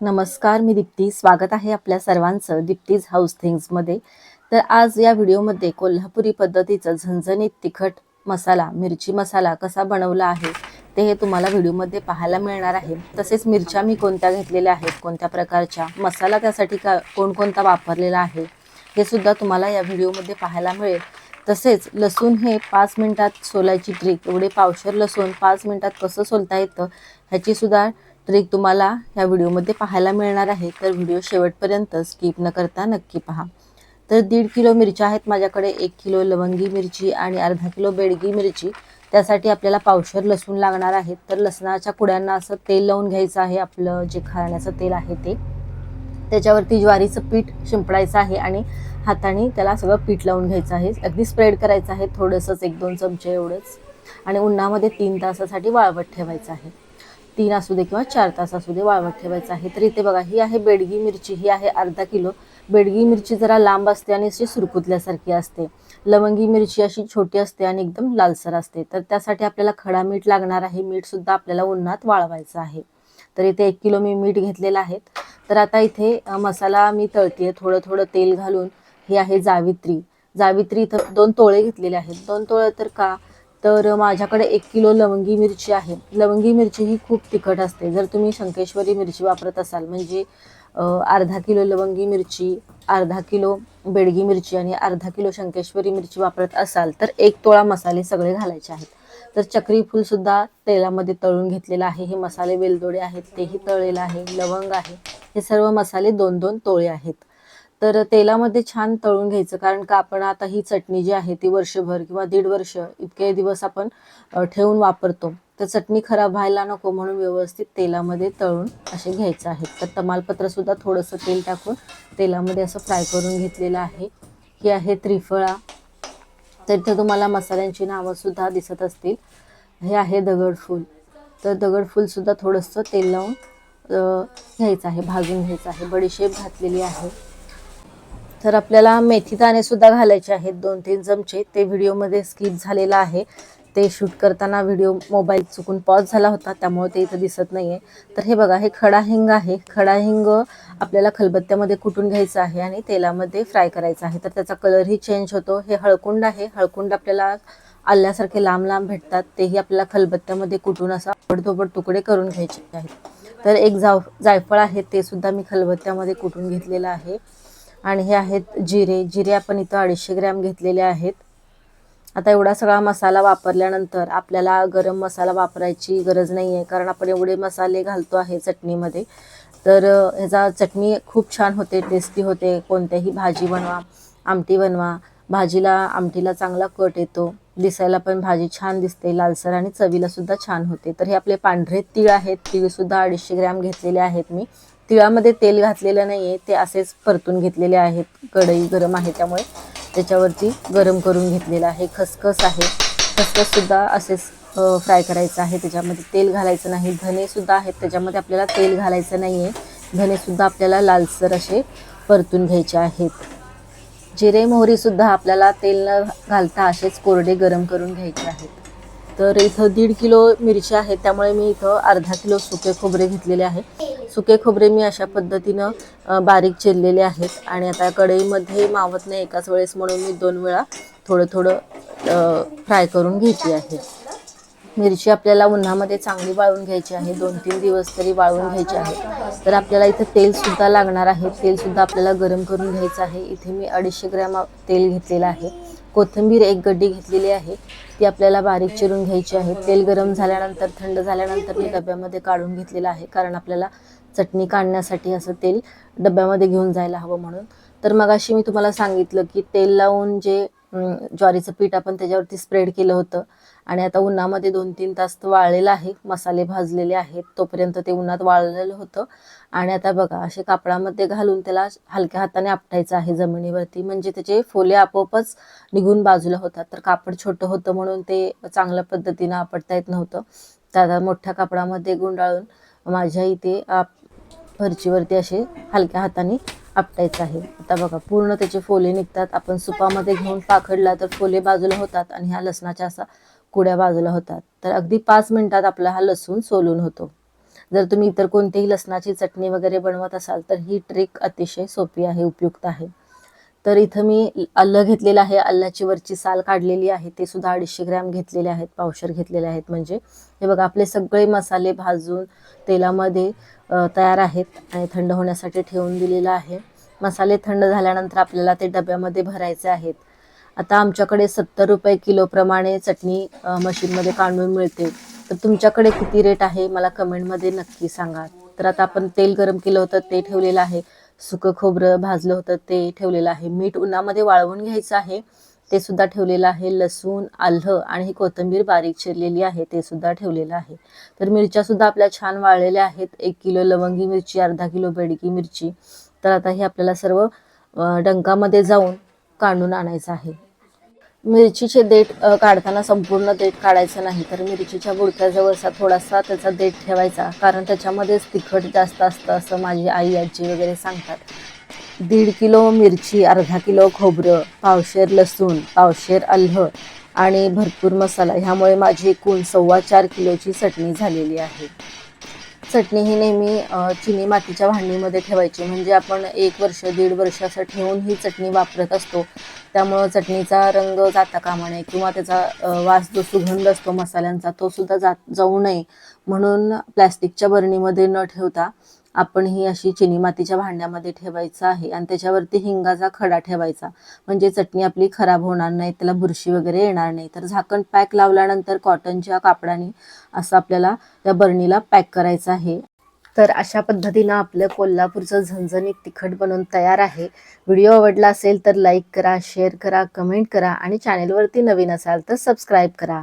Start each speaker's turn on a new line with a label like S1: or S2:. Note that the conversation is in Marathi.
S1: नमस्कार मी दीप्ती. स्वागत आहे आपल्या सर्वांचं दीप्तीज हाऊस थिंग्समध्ये तर आज या व्हिडिओमध्ये कोल्हापुरी पद्धतीचं झणझणीत तिखट मसाला मिरची मसाला कसा बनवला आहे ते हे तुम्हाला व्हिडिओमध्ये पाहायला मिळणार आहे. तसेच मिरच्या मी कोणत्या घेतलेल्या आहेत कोणत्या प्रकारच्या मसाला त्यासाठी का कोणकोणता वापरलेला आहे हे सुद्धा तुम्हाला या व्हिडिओमध्ये पाहायला मिळेल. तसेच लसूण हे पाच मिनिटात सोलायची ट्रिक एवढे पावशर लसूण पाच मिनिटात कसं सोलता येतं ह्याची सुद्धा ट्रिक तुम्हाला ह्या व्हिडिओमध्ये पाहायला मिळणार आहे. तर व्हिडिओ शेवटपर्यंत स्किप न करता नक्की पहा. तर दीड किलो मिरच्या आहेत माझ्याकडे. एक किलो लवंगी मिरची आणि अर्धा किलो बेडगी मिरची. त्यासाठी आपल्याला पावशर लसूण लागणार आहे तर लसणाच्या कुड्यांना असं तेल लावून घ्यायचं आहे आपलं जे खाण्याचं तेल आहे ते. त्याच्यावरती ज्वारीचं पीठ शिंपडायचं आहे आणि हाताने त्याला सगळं पीठ लावून घ्यायचं आहे. अगदी स्प्रेड करायचं आहे. थोडंसंच एक दोन चमचे एवढंच. आणि उन्हामध्ये तीन तासासाठी वाळवत ठेवायचं आहे. तीन असू दे किंवा चार तास असू दे वाळवत ठेवायचं आहे. तर इथे बघा ही आहे बेडगी मिरची ही आहे अर्धा किलो. बेडगी मिरची जरा लांब असते आणि अशी सुरकुतल्यासारखी असते. लवंगी मिरची अशी छोटी असते आणि एकदम लालसर असते. तर त्यासाठी आपल्याला खडा मीठ लागणार आहे. मीठ सुद्धा आपल्याला उन्हात वाळवायचं आहे. तर इथे एक किलो मी मीठ घेतलेलं आहे. तर आता इथे मसाला मी तळते थोडं थोडं तेल घालून. ही आहे जावित्री. जावित्री इथं दोन तोळे घेतलेले आहेत. दोन तोळे तर का? तर माझ्याकडे एक किलो लवंगी मिरची आहे. लवंगी मिरची ही खूप तिखट असते. जर तुम्ही शंकेश्वरी मिरची वापरत असाल म्हणजे अर्धा किलो लवंगी मिरची अर्धा किलो बेडगी मिरची आणि अर्धा किलो शंकेश्वरी मिरची वापरत असाल तर एक तोळा मसाले सगळे घालायचे आहेत. तर चक्री सुद्धा तेलामध्ये तळून घेतलेलं आहे. हे मसाले वेलदोडे आहेत तेही तळलेलं आहे. लवंग आहे. हे सर्व मसाले दोन दोन तोळे आहेत. तर तेलामध्ये छान तळून घ्यायचं कारण का आपण आता ही चटणी जी आहे ती वर्षभर किंवा दीड वर्ष इतके दिवस आपण ठेवून वापरतो. तर चटणी खराब व्हायला नको म्हणून व्यवस्थित तेलामध्ये तळून असे घ्यायचं आहे. तर तमालपत्र सुद्धा थोडंसं तेल टाकून तेलामध्ये असं फ्राय करून घेतलेलं आहे. ही आहे त्रिफळा. तर इथे तुम्हाला मसाल्यांची नावं सुद्धा दिसत असतील. हे आहे दगडफूल. तर दगडफूल सुद्धा थोडंसं तेल लावून घ्यायचं आहे भाजून घ्यायचं आहे. बडीशेप घातलेली आहे. तर आपल्याला मेथी दाणे सुद्धा घालायचे आहेत. दोन तीन चमचे. ते व्हिडिओमध्ये स्किप झालेलं आहे. ते शूट करताना व्हिडिओ मोबाईल चुकून पॉज झाला होता. त्यामुळे ते इथं दिसत नाही आहे तर हे बघा हे खडा हिंग आहे. खडा हिंग आपल्याला खलबत्त्यामध्ये कुटून घ्यायचं आहे आणि तेलामध्ये फ्राय करायचं आहे. तर त्याचा कलरही चेंज होतो. हे हळकुंड आहे. हळकुंड आपल्याला आल्यासारखे लांब लांब भेटतात. तेही आपल्याला खलबत्त्यामध्ये कुटून असं आवडतोबड तुकडे करून घ्यायचे आहेत. तर एक जाव जायफळ आहे. ते सुद्धा मी खलबत्त्यामध्ये कुटून घेतलेलं आहे. आणि हे आहेत जिरे. जिरे आपण इथं अडीचशे ग्रॅम घेतलेले आहेत. आता एवढा सगळा मसाला वापरल्यानंतर आपल्याला गरम मसाला वापरायची गरज नाही आहे कारण आपण एवढे मसाले घालतो आहे चटणीमध्ये. तर ह्याचा चटणी खूप छान होते टेस्टी होते. कोणत्याही भाजी बनवा आमटी बनवा भाजीला आमटीला चांगला कट येतो. दिसायला पण भाजी छान दिसते. लालसर आणि चवीला सुद्धा छान होते. तर हे आपले पांढरे तीळ आहेत. तीळ सुद्धा अडीचशे ग्रॅम घेतलेले आहेत मी. तिळामध्ये तेल घातलेलं नाही आहे ते असेच परतून घेतलेले आहेत. कढई गरम आहे त्यामुळे त्याच्यावरती गरम करून घेतलेलं आहे. खसखस आहे. खसखससुद्धा असेच फ्राय करायचं आहे. त्याच्यामध्ये तेल घालायचं नाही. धनेसुद्धा आहेत. त्याच्यामध्ये आपल्याला तेल घालायचं नाही आहे धनेसुद्धा आपल्याला लालसर असे परतून घ्यायचे आहेत. जिरे मोहरी सुद्धा आपल्याला तेल न घालता असेच कोरडे गरम करून घ्यायचे आहेत. तर इथं दीड किलो मिरची आहेत त्यामुळे मी इथं अर्धा किलो सुके खोबरे घेतलेले आहे सुके खोबरे मी अशा पद्धतीनं बारीक चिरलेले आहेत आणि आता कढईमध्ये मावत नाही एकाच वेळेस म्हणून मी दोन वेळा थोडं थोडं फ्राय करून घेतली आहे. मिरची आपल्याला उन्हामध्ये चांगली वाळवून घ्यायची आहे. दोन तीन दिवस तरी वाळवून घ्यायची आहे. तर आपल्याला इथं तेलसुद्धा लागणार आहे. तेलसुद्धा आपल्याला गरम करून घ्यायचं आहे. इथे मी अडीचशे ग्रॅम तेल घेतलेलं आहे. कोथिंबीर एक गड्डी घेतलेली आहे. ती आपल्याला बारीक चिरून घ्यायची आहे. तेल गरम झाल्यानंतर थंड झाल्यानंतर मी डब्यामध्ये काढून घेतलेलं आहे. कारण आपल्याला चटणी काढण्यासाठी असं तेल डब्यामध्ये घेऊन जायला हवं म्हणून. तर मगाशी मी तुम्हाला सांगितलं की तेल लावून जे ज्वारीचं पीठ आपण त्याच्यावरती स्प्रेड केलं होतं. आणि आता उन्हामध्ये दोन तीन तास तो वाळलेला आहे मसाले भाजलेले आहेत तोपर्यंत ते उन्हात वाळलेलं होतं. आणि आता बघा असे कापडामध्ये घालून त्याला हलक्या हाताने आपटायचं आहे जमिनीवरती. म्हणजे त्याचे फोले आपोआपच निघून बाजूला होतात. तर कापड छोटं होतं म्हणून ते चांगल्या पद्धतीनं आपटता येत नव्हतं. त्या मोठ्या कापडामध्ये गुंडाळून माझ्या इथे आप फरचीवरती असे हलक्या हाताने आपटायचं आहे. आता बघा पूर्ण त्याचे फोले निघतात. आपण सुपामध्ये घेऊन पाखडला तर फोले बाजूला होतात आणि ह्या लसणाच्या असा कुड्या बाजूला होतात. तर अगदी पाच मिनिटात आपला हा लसूण सोलून होतो. जर तुम्ही इतर कोणतीही लसणाची चटणी वगैरे बनवत असाल तर ही ट्रिक अतिशय सोपी आहे उपयुक्त आहे. तर इथं मी अल्लं घेतलेलं आहे. अल्लाची वरची साल काढलेली आहे. ते सुद्धा अडीचशे ग्रॅम घेतलेले आहेत. पावशर घेतलेले आहेत. म्हणजे हे बघा आपले सगळे मसाले भाजून तेलामध्ये तयार आहेत आणि थंड होण्यासाठी ठेवून दिलेलं आहे. मसाले थंड झाल्यानंतर आपल्याला ते डब्यामध्ये भरायचे आहेत. आता आमच्याकडे सत्तर रुपये किलोप्रमाणे चटणी मशीनमध्ये काढून मिळते. तर तुमच्याकडे किती रेट आहे? मला कमेंटमध्ये नक्की सांगा. तर आता आपण तेल गरम केलं होतं ते ठेवलेलं आहे. सुकं खोबरं भाजलं होतं ते ठेवलेलं आहे. मीठ उन्हामध्ये वाळवून घ्यायचं आहे ते सुद्धा ठेवलेलं आहे. लसूण आल्ह आणि ही कोथिंबीर बारीक चिरलेली आहे ते सुद्धा ठेवलेलं आहे. तर मिरच्या सुद्धा आपल्या छान वाळलेल्या आहेत. एक किलो लवंगी मिरची अर्धा किलो बेडकी मिरची. तर आता हे आपल्याला सर्व डंकामध्ये जाऊन काढून आणायचं आहे. मिरचीचे देठ काढताना संपूर्ण देठ काढायचं नाही तर मिरचीच्या बुडक्याजवळचा थोडासा त्याचा देठ ठेवायचा कारण त्याच्यामध्येच तिखट जास्त असतं असं माझी आई आजी वगैरे सांगतात. दीड किलो मिरची अर्धा किलो खोबरं पावशेर लसूण पावशेर अल्ह आणि भरपूर मसाला ह्यामुळे माझी एकूण सव्वा चार किलोची चटणी झालेली आहे. चटणी ही नेहमी चिनी मातीच्या भांडीमध्ये ठेवायची. म्हणजे आपण एक वर्ष दीड वर्ष असं ठेवून ही चटणी वापरत असतो. त्यामुळं चटणीचा रंग जाता कामा नये किंवा त्याचा वास जो सुगंध असतो मसाल्यांचा तो सुद्धा जात जाऊ नये. म्हणून प्लॅस्टिकच्या बरणीमध्ये न ठेवता आपण ही अशी चिनी मातीच्या भांड्यामध्ये ठेवायचं आहे आणि त्याच्यावरती हिंगाचा खडा ठेवायचा. म्हणजे चटणी आपली खराब होणार नाही त्याला बुरशी वगैरे येणार नाही. तर झाकण पॅक लावल्यानंतर कॉटनच्या कापडाने असं आपल्याला त्या बरणीला पॅक करायचं आहे. तर अशा पद्धतीनं आपलं कोल्हापूरचं झणझणीत तिखट बनवून तयार आहे. व्हिडिओ आवडला असेल तर लाईक करा शेअर करा कमेंट करा आणि चॅनेलवरती नवीन असाल तर सबस्क्राईब करा.